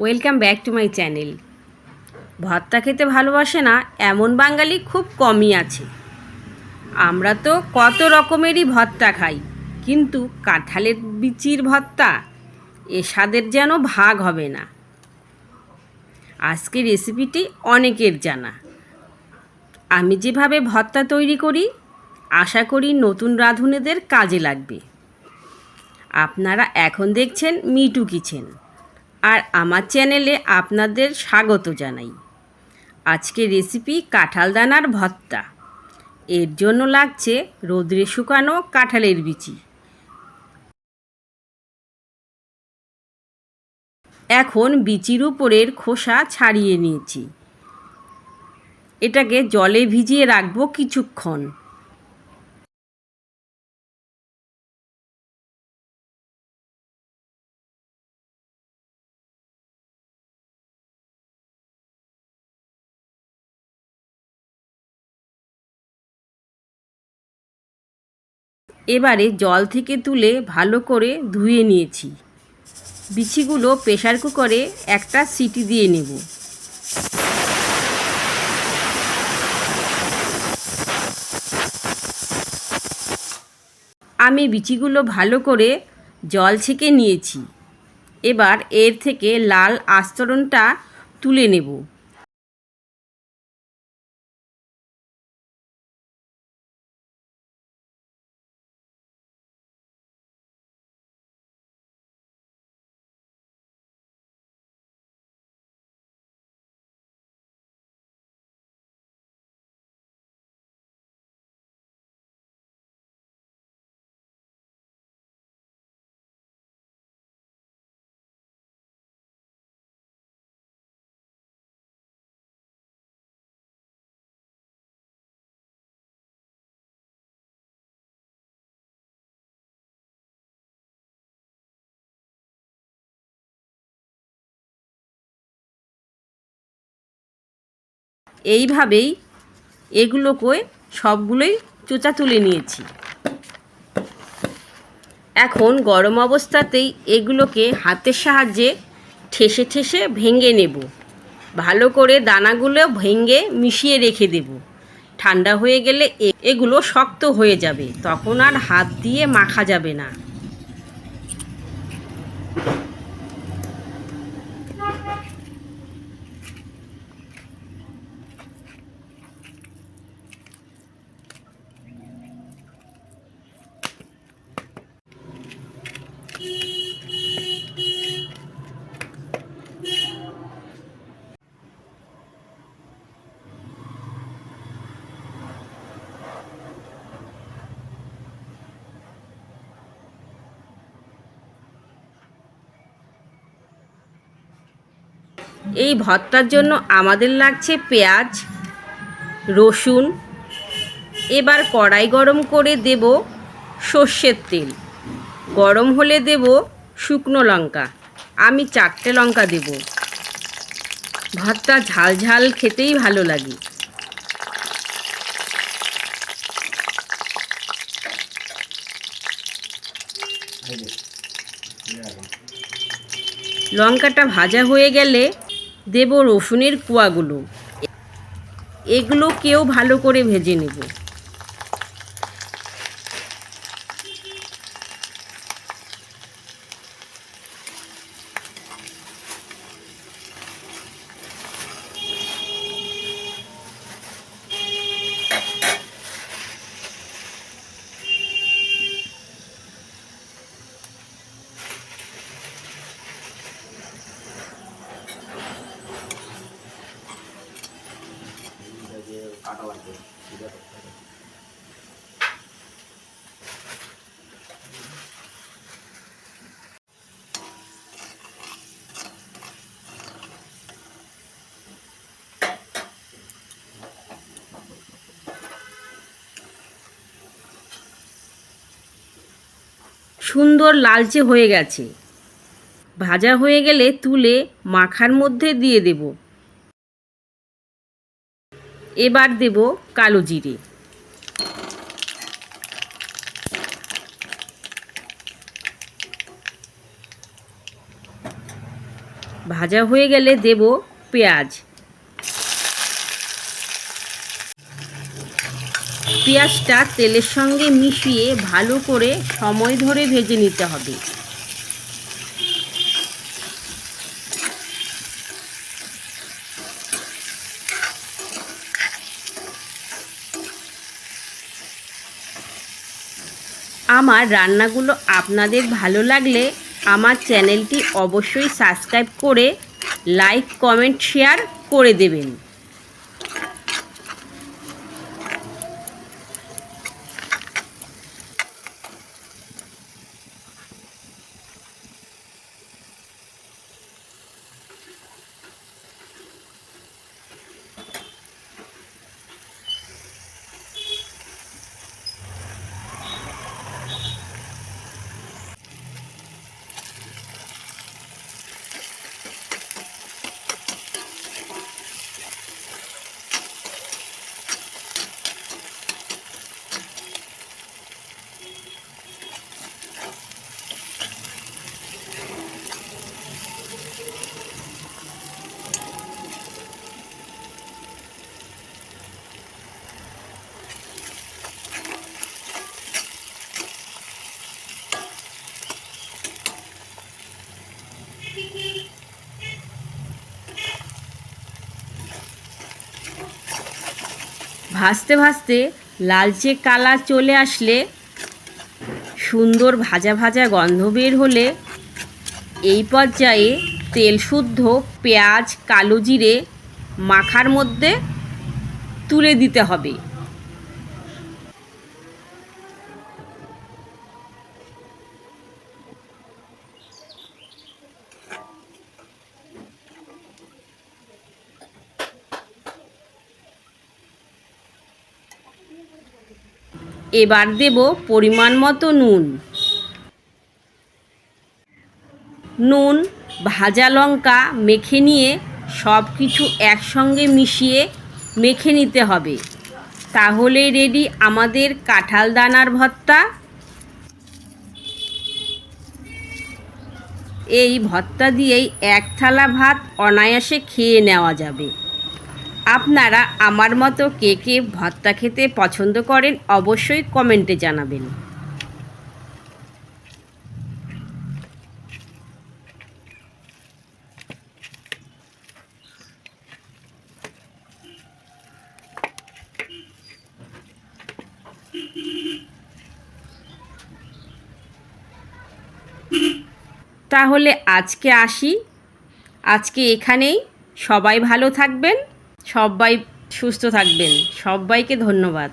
Welcome back to my channel ভর্তা খেতে ভালোবাসে না, এমন বাঙালি খুব কমই আছে। আমরা তো কত রকমেরই ভর্তা খাই, কিন্তু কাঁঠালের বিচির ভর্তা, এ স্বাদের যেন ভাগ হবে না। আজকের রেসিপিটি অনেকের জানা। আমি যেভাবে ভর্তা তৈরি করি, আশা করি নতুন রাঁধুনেদের কাজে লাগবে। আপনারা এখন দেখছেন মিটু কিচেন। আর আমার চ্যানেলে আপনাদের স্বাগত জানাই। আজকে রেসিপি কাঁঠাল দানার ভর্তা। এর জন্য লাগছে রোদ্রে শুকানো কাঁঠালের বিচি। এখন বিচির উপরের খোসা ছাড়িয়ে নিয়েছি। এটাকে জলে ভিজিয়ে রাখব কিছুক্ষণ। এবারে জল থেকে তুলে ভালো করে ধুয়ে নিয়েছি। বিছিগুলো প্রেশার কুকারে একটা সিটি দিয়ে নেব। আমি বিচিগুলো ভালো করে জল ছেঁকে নিয়েছি। এবার এর থেকে লাল আস্তরণটা তুলে নেব। এইভাবেই এগুলোকে সবগুলোই চোচা তুলে নিয়েছি। এখন গরম অবস্থাতেই এগুলোকে হাতের সাহায্যে ঠেসে ঠেসে ভেঙে নেব। ভালো করে দানাগুলো ভেঙে মিশিয়ে রেখে দেব। ঠান্ডা হয়ে গেলে এগুলো শক্ত হয়ে যাবে। তখন আর হাত দিয়ে মাখা যাবে না। এই ভর্তার জন্য আমাদের লাগছে পেঁয়াজ, রসুন, এবার কড়াই গরম করে দেব সর্ষের তেল। গরম হলে দেব শুকনো লঙ্কা। আমি চারটে লঙ্কা দেব। ভর্তা ঝাল ঝাল খেতেই ভালো লাগে। লঙ্কাটা ভাজা হয়ে গেলে দেব রসুনের কুয়াগুলো। এগুলো কেউ ভালো করে ভেজে নেব। সুন্দর লালচে হয়ে গেছে। ভাজা হয়ে গেলে তুলে মাখার মধ্যে দিয়ে দেব। এবার দেব কালো জিরে। ভাজা হয়ে গেলে দেব পেঁয়াজ। পেঁয়াজটা তেলের সঙ্গে মিশিয়ে ভালো করে সময় ধরে ভেজে নিতে হবে। আমার রান্নাগুলো আপনাদের ভালো লাগলে আমার চ্যানেলটি অবশ্যই সাবস্ক্রাইব করে লাইক, কমেন্ট, শেয়ার করে দেবেন। ভাজতে লালচে কালার চলে আসলে সুন্দর ভাজা ভাজা গন্ধ বের হলে এই পর্যায়ে তেল শুদ্ধ পেঁয়াজ কালো জিরে মাখার মধ্যে তুলে দিতে হবে। এবার দেব পরিমাণ মতো নুন। নুন, ভাজা লঙ্কা মেখে নিয়ে সব কিছু একসঙ্গে মিশিয়ে মেখে নিতে হবে। তাহলে রেডি আমাদের কাঁঠাল দানার ভর্তা। এই ভর্তা দিয়েই এক থালা ভাত অনায়াসে খেয়ে নেওয়া যাবে। আপনারা আমার মতো কে কে ভর্তা খেতে পছন্দ করেন অবশ্যই কমেন্টে জানাবেন। তাহলে আজকে আসি। আজকে এখানেই। সবাই ভালো থাকবেন। সবাই সুস্থ থাকবেন। সবাইকে ধন্যবাদ।